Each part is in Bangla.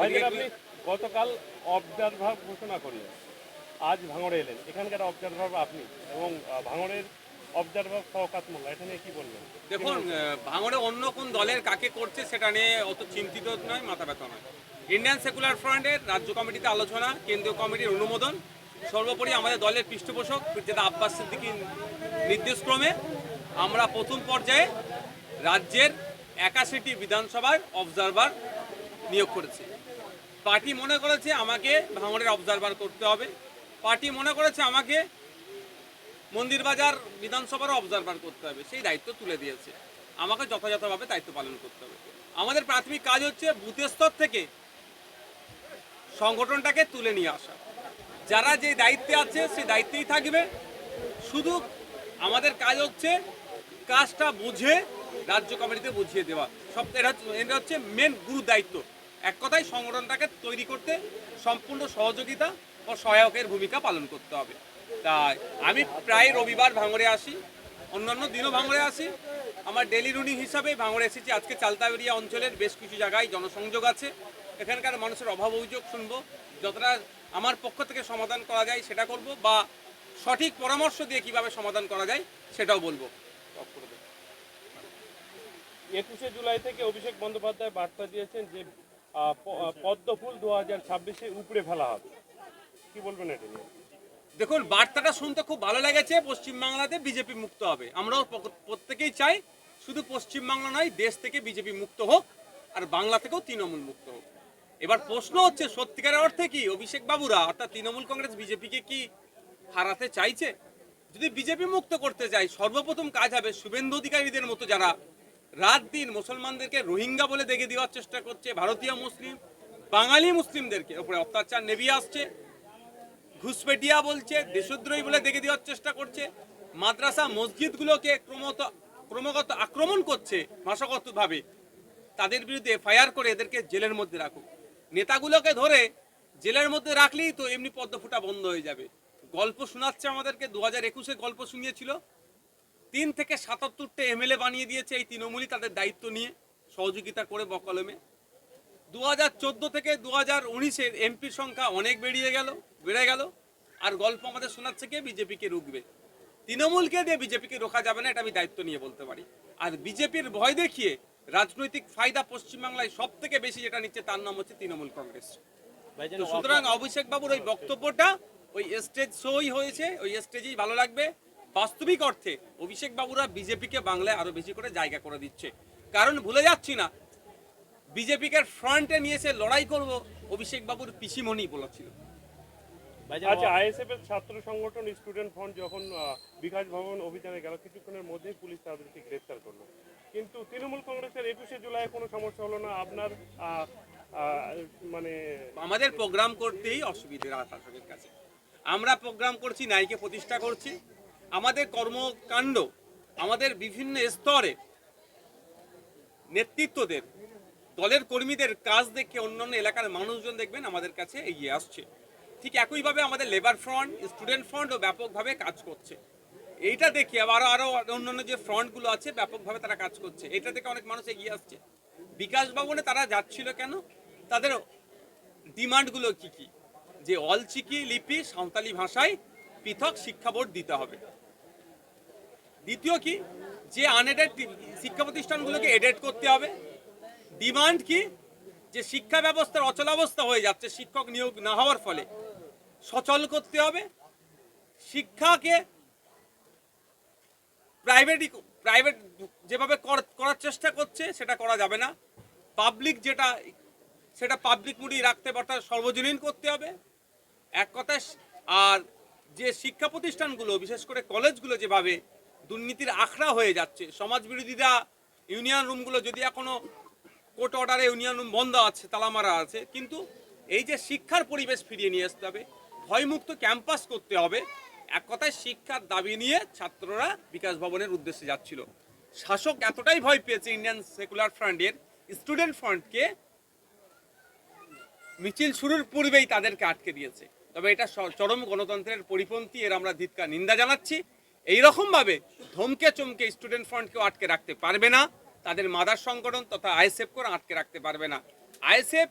আপনি গতকাল অবজারভার ঘোষণা করলেন। আজ ভাঙড়ে এলেন। এখানকার অবজারভার আপনি এবং ভাঙড়ের অবজারভার শওকাত মোল্লা এটা নিয়ে কি বলবেন? দেখুন ভাঙড়ে অন্য কোন দলের কাকে করছে সেটা নিয়ে অত চিন্তিত নয় মাথা ব্যথা নয়। ইন্ডিয়ান সেকুলার ফ্রন্টের রাজ্য কমিটিতে আলোচনা কেন্দ্রীয় কমিটির অনুমোদন সর্বোপরি আমাদের দলের পৃষ্ঠপোষক যেটা আব্বাস সিদ্দিকির নির্দেশক্রমে। আমরা প্রথম পর্যায়ে রাজ্যের একাশিটি বিধানসভার অবজারভার নিয়োগ করেছি। পার্টি মনে করেছে আমাকে ভাঙড়ের অবজারভার করতে হবে। পার্টি মনে করেছে আমাকে মন্দিরবাজার বিধানসভারও অবজারভার করতে হবে। সেই দায়িত্ব তুলে দিয়েছে। আমাকে যথাযথভাবে দায়িত্ব পালন করতে হবে। আমাদের প্রাথমিক কাজ হচ্ছে বুথের স্তর থেকে সংগঠনটাকে তুলে নিয়ে আসা। যারা যে দায়িত্বে আছে সেই দায়িত্বেই থাকবে। শুধু আমাদের কাজ হচ্ছে কাজটা বুঝে রাজ্য কমিটিতে বুঝিয়ে দেওয়া। সব এটা এটা হচ্ছে মেন গুরু দায়িত্ব। এক কথায় সংগঠনটাকে তৈরি করতে সম্পূর্ণ সহযোগিতা ও সহায়কের ভূমিকা পালন করতে হবে। তাই আমি প্রায় রবিবার ভাঙড়ে আসি, অন্যান্য দিনও ভাঙড়ে আসি। আমার ডেলি রুনিং হিসাবে ভাঙড়ে এসেছি। আজকে চালতাবেরিয়া অঞ্চলের বেশ কিছু জায়গায় জনসংযোগ আছে। এখানকার মানুষের অভাব অভিযোগ শুনব। যতটা আমার পক্ষ থেকে সমাধান করা যায় সেটা করব বা সঠিক পরামর্শ দিয়ে কীভাবে সমাধান করা যায় সেটাও বলব। একুশে জুলাই থেকে অভিষেক বন্দ্যোপাধ্যায় বার্তা দিয়েছেন যে পদ্ম ফুল দু হাজার ছাব্বিশে উপড়ে ফেলা হবে। কি বলবেন এটা নিয়ে? দেখুন, বার্তাটা শুনতে খুব ভালো লেগেছে, পশ্চিমবাংলাতে বিজেপি মুক্ত হবে। আমরাও প্রত্যেকেই চাই, শুধু পশ্চিমবাংলা নয়, দেশ থেকে বিজেপি মুক্ত হোক, আর বাংলা থেকেও তৃণমূল মুক্ত হোক। এবার প্রশ্ন হচ্ছে, সত্যিকারের অর্থে কি? অভিষেক বাবুরা, অর্থাৎ তৃণমূল কংগ্রেস বিজেপিকে কি হারাতে চাইছে? যদি বিজেপি মুক্ত করতে চাই সর্বপ্রথম কাজ হবে শুভেন্দু অধিকারীদের মতো যারা রাত দিন মুসলমানদেরকে রোহিঙ্গা বলে দেখে দেওয়ার চেষ্টা করছে ভারতীয় মুসলিম, বাঙালি মুসলিমদেরকে। ওপরে অত্যাচার নেভিয়ে আসছে ঘুষপেটিয়া বলছে, দেশদ্রোহী বলে দেখে দেওয়ার চেষ্টা করছে। মাদ্রাসা মসজিদগুলোকে ক্রমত, ক্রমাগত আক্রমণ করছে ভাষাগতভাবে। তাদের বিরুদ্ধে এফআইআর করে এদেরকে জেলের মধ্যে রাখুক। নেতাগুলোকে ধরে জেলের মধ্যে রাখলেই তো এমনি পদ্মফুটা বন্ধ হয়ে যাবে। গল্প শোনাচ্ছে আমাদেরকে, দু হাজার একুশে গল্প শুনিয়েছিল। তিন থেকে সাতাত্তরটা এমএলএ বানিয়ে দিয়েছে এই তৃণমূলই তাদের দায়িত্ব নিয়ে সহযোগিতা করে বকলমে। দু হাজার চোদ্দ থেকে দু হাজার উনিশের এমপির সংখ্যা অনেক বেরিয়ে গেল বেড়ে গেল। আর গল্প আমাদের শোনাচ্ছে কে? বিজেপিকে রুখবে। তৃণমূলকে দিয়ে বিজেপিকে রোখা যাবে না এটা আমি দায়িত্ব নিয়ে বলতে পারি। আর বিজেপির ভয় দেখিয়ে রাজনৈতিক ফায়দা পশ্চিমবাংলায় সব থেকে বেশি যেটা নিচ্ছে তার নাম হচ্ছে তৃণমূল কংগ্রেস। সুতরাং অভিষেক বাবুর ওই বক্তব্যটা ওই স্টেজ শোই হয়েছে ওই স্টেজেই ভালো লাগবে। বাস্তবিক অর্থে অভিষেক বাবুরা বিজেপিকে বাংলায় আরও বেশি করে জায়গা করে দিচ্ছে। কারণ ভুলে যাচ্ছি না বিজেপিকে ফ্রন্টে নিয়ে এসে লড়াই করব অভিষেক বাবুর পিসিমণি বলেছিল। আচ্ছা আইএসএফ এর ছাত্র সংগঠন স্টুডেন্ট ফ্রন্ট যখন বিকাশ ভবন অভিযানে গেল কিছুক্ষণের মধ্যেই পুলিশ তাদেরকে গ্রেফতার করল। কিন্তু তৃণমূল কংগ্রেসের একুশে জুলাই কোনো সমস্যা হলো না আপনার মানে আমাদের প্রোগ্রাম করতেই অসুবিধে শাসকের কাছে আমরা প্রোগ্রাম করছি নাইকে প্রতিষ্ঠা করছি আমাদের কর্মকাণ্ড, আমাদের বিভিন্ন স্তরে নেতৃত্বদের, দলের কর্মীদের কাজ দেখে অন্যান্য এলাকার মানুষজন দেখবেন আমাদের কাছে এগিয়ে আসছে। ঠিক একইভাবে আমাদের লেবার ফ্রন্ট স্টুডেন্ট ফ্রন্টও ব্যাপকভাবে কাজ করছে। এইটা দেখে আবার আরও অন্যান্য যে ফ্রন্টগুলো আছে, ব্যাপকভাবে তারা কাজ করছে। এটা দেখে অনেক মানুষ এগিয়ে আসছে। বিকাশ ভবনে তারা যাচ্ছিল কেন? তাদের ডিমান্ডগুলো কি কি? যে অলচিকি লিপি সাঁওতালি ভাষায় পৃথক শিক্ষা বোর্ড দিতে হবে। দ্বিতীয় কি? যে আনএডেড শিক্ষা প্রতিষ্ঠানগুলোকে এডেড করতে হবে। ডিমান্ড কি? যে শিক্ষা ব্যবস্থার অচলাবস্থা হয়ে যাচ্ছে, শিক্ষক নিয়োগ না হওয়ার ফলে। সচল করতে হবে। শিক্ষাকে প্রাইভেট প্রাইভেট যেভাবে কর- করার চেষ্টা করছে, সেটা করা যাবে না। পাবলিক যেটা, সেটা পাবলিক মুডি রাখতে অর্থাৎ সর্বজনীন করতে হবে। এক কথায়, আর যে শিক্ষা প্রতিষ্ঠানগুলো বিশেষ করে কলেজগুলো যেভাবে দুর্নীতির আখড়া হয়ে যাচ্ছে। সমাজ বিরোধীরা ইউনিয়ন রুমগুলো যদি এখনও কোর্ট অর্ডারে ইউনিয়ন রুম বন্ধ আছে, তালামারা আছে, কিন্তু এই যে শিক্ষার পরিবেশ ফিরিয়ে নিয়ে আসতে হবে, ভয়মুক্ত ক্যাম্পাস করতে হবে, এক কথায় শিক্ষার দাবি নিয়ে ছাত্ররা বিকাশ ভবনের উদ্দেশ্যে যাচ্ছিল। শাসক এতটাই ভয় পেয়েছে ইন্ডিয়ান সেকুলার ফ্রন্টের, স্টুডেন্ট ফ্রন্টকে মিছিল শুরুর পূর্বেই তাদেরকে আটকে দিয়েছে। তবে এটা চরম গণতন্ত্রের পরিপন্থী, এর আমরা ধিৎকার নিন্দা জানাচ্ছি। এই রকম ভাবে ধমকে চমকে স্টুডেন্ট ফ্রন্টকেও আটকে রাখতে পারবে না, তাদের মাদার সংগঠন তথা আইএসএফ করে আটকে রাখতে পারবে না। আইএসএফ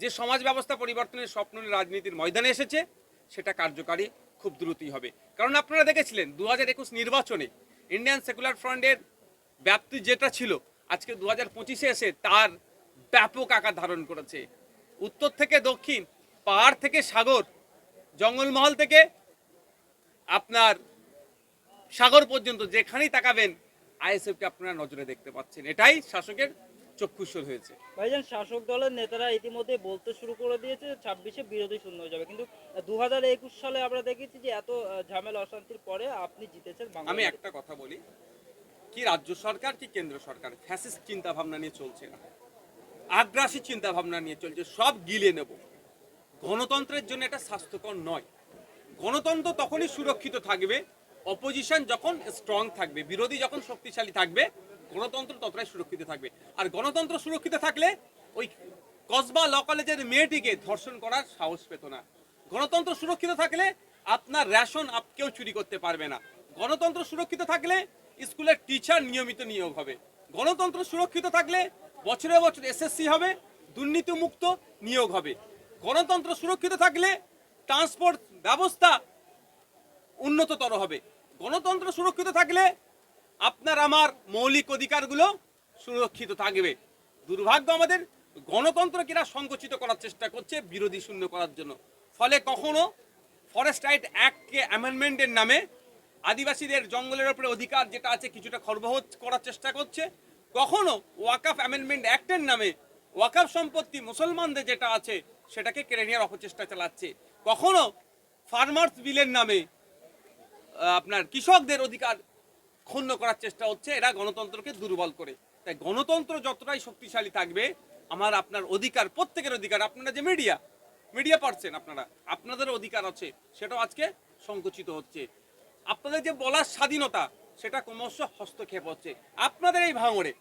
যে সমাজ ব্যবস্থা পরিবর্তনের স্বপ্ন রাজনীতির ময়দানে এসেছে, সেটা কার্যকারী খুব দ্রুতই হবে। কারণ আপনারা দেখেছিলেন দু একুশ নির্বাচনে ইন্ডিয়ান সেকুলার ফ্রন্টের ব্যাপ্তি যেটা ছিল, আজকে দু হাজার পঁচিশে এসে তার ব্যাপক আকার ধারণ করেছে। উত্তর থেকে দক্ষিণ, পাহাড় থেকে সাগর, জঙ্গলমহল থেকে আপনার সাগর পর্যন্ত যেখানেই তাকাবেন আইএসএফকে আপনারা নজরে দেখতে পাচ্ছেন। এটাই শাসকের চক্ষুস্বর হয়েছে। ভাইজান শাসক দলের নেতারা ইতিমধ্যে বলতে শুরু করে দিয়েছে ছাব্বিশে বিরোধী শূন্য হয়ে যাবে। কিন্তু দু হাজার একুশ সালে আমরা দেখেছি যে এত ঝামেলা অশান্তির পরে আপনি জিতেছেন আমি একটা কথা বলি। কি রাজ্য সরকার কি কেন্দ্র সরকার? ফ্যাসিস্ট চিন্তা ভাবনা নিয়ে চলছে না। আগ্রাসী চিন্তা ভাবনা নিয়ে চলছে। সব গিলে নেব। গণতন্ত্রের জন্য এটা স্বাস্থ্যকর নয়। গণতন্ত্র তখনই সুরক্ষিত থাকবে অপোজিশন যখন স্ট্রং থাকবে, বিরোধী যখন শক্তিশালী থাকবে, গণতন্ত্র ততটাই সুরক্ষিত থাকবে। আর গণতন্ত্র সুরক্ষিত থাকলে ওই কসবা ল কলেজের মেয়েটিকে ধর্ষণ করার সাহস পেত না। গণতন্ত্র সুরক্ষিত থাকলে আপনার রেশন আপ কেউ চুরি করতে পারবে না। গণতন্ত্র সুরক্ষিত থাকলে স্কুলের টিচার নিয়মিত নিয়োগ হবে। গণতন্ত্র সুরক্ষিত থাকলে বছরে বছর এসএসসি হবে, দুর্নীতিমুক্ত নিয়োগ হবে। গণতন্ত্র সুরক্ষিত থাকলে ট্রান্সপোর্ট ব্যবস্থা উন্নততর হবে। গণতন্ত্র সুরক্ষিত থাকলে আপনার আমার মৌলিক অধিকারগুলো সুরক্ষিত থাকবে। দুর্ভাগ্য আমাদের, গণতন্ত্র এরা সংকুচিত করার চেষ্টা করছে, বিরোধী শূন্য করার জন্য। ফলে কখনো ফরেস্ট রাইট অ্যাক্টকে অ্যামেন্ডমেন্টের নামে আদিবাসীদের জঙ্গলের উপরে অধিকার যেটা আছে কিছুটা খর্বহ করার চেষ্টা করছে। কখনো ওয়াকাফ অ্যামেন্ডমেন্ট অ্যাক্টের নামে ওয়াকাফ সম্পত্তি মুসলমানদের যেটা আছে সেটাকে কেড়ে নেওয়ার অপচেষ্টা চালাচ্ছে। কখনো ফার্মার্স বিলের নামে আপনার কৃষকদের অধিকার ক্ষুণ্ণ করার চেষ্টা হচ্ছে। এরা গণতন্ত্রকে দুর্বল করে। তাই গণতন্ত্র যতটাই শক্তিশালী থাকবে, আমার আপনার অধিকার, প্রত্যেকের অধিকার, আপনারা যে মিডিয়া মিডিয়া পারছেন আপনারা, আপনাদের অধিকার আছে, সেটাও আজকে সংকুচিত হচ্ছে। আপনাদের যে বলার স্বাধীনতা, সেটা ক্রমশ হস্তক্ষেপ হচ্ছে। আপনাদের এই ভাঙড়ে,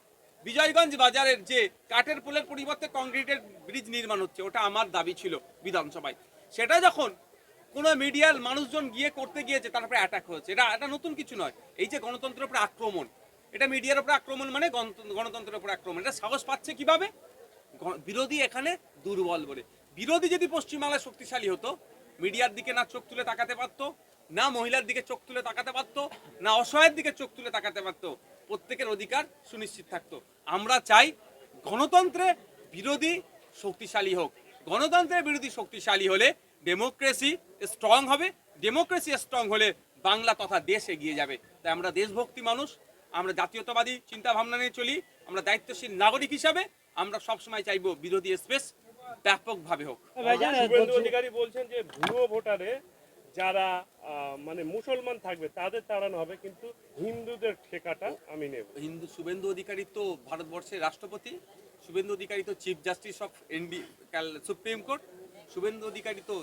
বিজয়গঞ্জ বাজারের যে কাঠের পোলের পরিবর্তে কংক্রিটের ব্রিজ নির্মাণ হচ্ছে, ওটা আমার দাবি ছিল বিধানসভায়। সেটা যখন কোনো মিডিয়ার মানুষজন গিয়ে করতে গিয়েছে, তার উপরে অ্যাটাক হয়েছে। এটা এটা নতুন কিছু নয়। এই যে গণতন্ত্রের উপরে আক্রমণ, এটা মিডিয়ার উপরে আক্রমণ মানে গণতন্ত্রের উপরে আক্রমণ। এটা সাহস পাচ্ছে কীভাবে? বিরোধী এখানে দুর্বল বলে। বিরোধী যদি পশ্চিমবাংলায় শক্তিশালী হতো, মিডিয়ার দিকে না চোখ তুলে তাকাতে পারতো, না মহিলার দিকে চোখ তুলে তাকাতে পারতো, না অসহায়ের দিকে চোখ তুলে তাকাতে পারতো, প্রত্যেকের অধিকার সুনিশ্চিত থাকতো। আমরা চাই গণতন্ত্রে বিরোধী শক্তিশালী হোক। গণতন্ত্রের বিরোধী শক্তিশালী হলে ডেমোক্রেসি স্ট্রং হবে ডেমোক্রেসি স্ট্রং হলে বাংলা তথা দেশ এগিয়ে যাবে। তাই আমরা দেশভক্তি মানুষ আমরা জাতীয়তাবাদী চিন্তা ভাবনা নিয়ে চলি আমরা দায়িত্বশীল নাগরিক হিসাবে আমরা সবসময় চাইব বিরোধী স্পেস ব্যাপকভাবে হোক। অধিকারী বলছেন যে ভুয়ো ভোটারে যারা আহ, মানে মুসলমান থাকবে তাদের তাড়ানো হবে কিন্তু হিন্দুদের ঠেকাটা আমি নেব। হিন্দু শুভেন্দু অধিকারী তো ভারতবর্ষের রাষ্ট্রপতি শুভেন্দু অধিকারী তো chief justice of India supreme court Suvendu Adhikari তো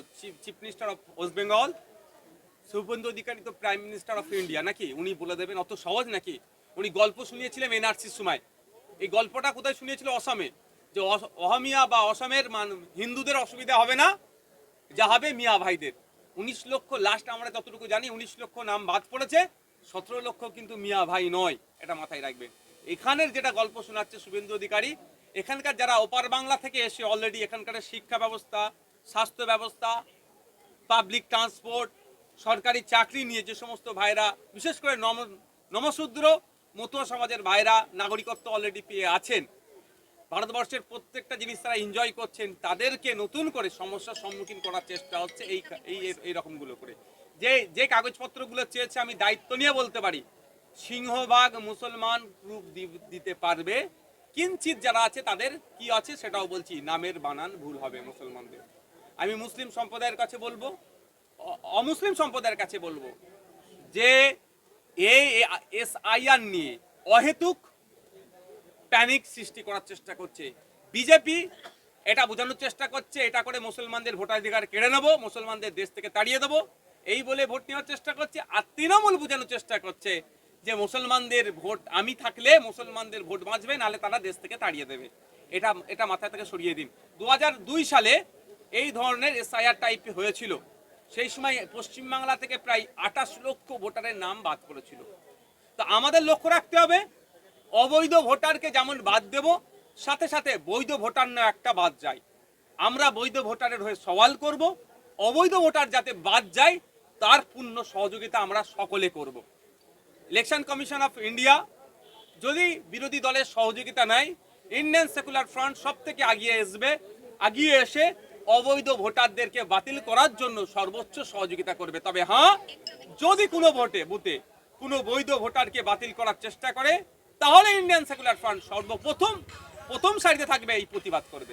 chief minister of West Bengal Suvendu Adhikari তো প্রাইম মিনিস্টার অফ ইন্ডিয়া নাকি? উনি বলে দেবেন, অত সহজ নাকি? উনি গল্প শুনিয়েছিলেন এনআরসির সময়। এই গল্পটা কোথায় শুনিয়েছিল? অসমে। যে অহমিয়া বা অসমের মান, হিন্দুদের অসুবিধা হবে না? যা হবে মিয়া ভাইদের। উনিশ লক্ষ লাস্ট আমরা যতটুকু জানি, উনিশ লক্ষ নাম বাদ পড়েছে, সতেরো লক্ষ কিন্তু মিয়া ভাই নয়, এটা মাথায় রাখবেন। এখানের যেটা গল্প শোনাচ্ছে শুভেন্দু অধিকারী, এখানকার যারা ওপার বাংলা থেকে এসে অলরেডি এখানকার শিক্ষা ব্যবস্থা স্বাস্থ্য ব্যবস্থা পাবলিক ট্রান্সপোর্ট সরকারি চাকরি নিয়ে যে সমস্ত ভাইরা, বিশেষ করে নম, নমশূদ্র মতুয়া সমাজের ভাইরা, নাগরিকত্ব অলরেডি পেয়ে আছেন। ভারতবর্ষের প্রত্যেকটা জিনিস তারা এনজয় করছেন, তাদেরকে নতুন করে সমস্যার সম্মুখীন করার চেষ্টা হচ্ছে এই এই এই রকমগুলো করে। যে যে কাগজপত্রগুলো চেয়েছে আমি দায়িত্ব নিয়ে বলতে পারি, সিংহভাগ মুসলমান গ্রুপ দিতে পারবে। কিঞ্চিত যারা আছে তাদের কি আছে সেটাও বলছি, নামের বানান ভুল হবে মুসলমানদের। আমি মুসলিম সম্প্রদায়ের কাছে বলব অমুসলিম সম্প্রদায়ের কাছে বলব যে এই এস আইআর নিয়ে অহেতুক প্যানিক সৃষ্টি করার চেষ্টা করছে। বিজেপি এটা বোঝানোর চেষ্টা করছে, এটা করে মুসলমানদের ভোটাধিকার কেড়ে নেব, মুসলমানদের দেশ থেকে তাড়িয়ে দেবো। এই বলে ভোট নেওয়ার চেষ্টা করছে আর তৃণমূল বোঝানোর চেষ্টা করছে যে মুসলমানদের ভোট আমি থাকলে মুসলমানদের ভোট বাঁচবে, নাহলে তারা দেশ থেকে তাড়িয়ে দেবে। এটা এটা মাথা থেকে সরিয়ে দিন। দু হাজার দুই সালে এই ধরনের এসআইআর টাইপ হয়েছিল। সেই সময় পশ্চিমবাংলা থেকে প্রায় আঠাশ লক্ষ ভোটারের নাম বাদ পড়েছিল। তো আমাদের লক্ষ্য রাখতে হবে, অবৈধ ভোটারকে যেমন বাদ দেব, সাথে সাথে বৈধ ভোটার না একটা বাদ যায়। আমরা বৈধ ভোটারের হয়ে সওয়াল করব, অবৈধ ভোটার যাতে বাদ যায়, তার পূর্ণ সহযোগিতা আমরা সকলে করব। ইলেকশন কমিশন অফ ইন্ডিয়া, যদি বিরোধী দলের সহযোগিতা নেয়, ইন্ডিয়ান সেকুলার ফ্রন্ট সব থেকে আগিয়ে আসবে, আগিয়ে এসে অবৈধ ভোটারদেরকে বাতিল করার জন্য সর্বোচ্চ সহযোগিতা করবে। তবে হ্যাঁ যদি কোনো ভোটে, বুথে কোনো বৈধ ভোটারকে বাতিল করার চেষ্টা করে, তাহলে ইন্ডিয়ান সেকুলার ফ্রন্ট সর্বপ্রথম, প্রথম সারিতে থাকবে এই প্রতিবাদ করবে।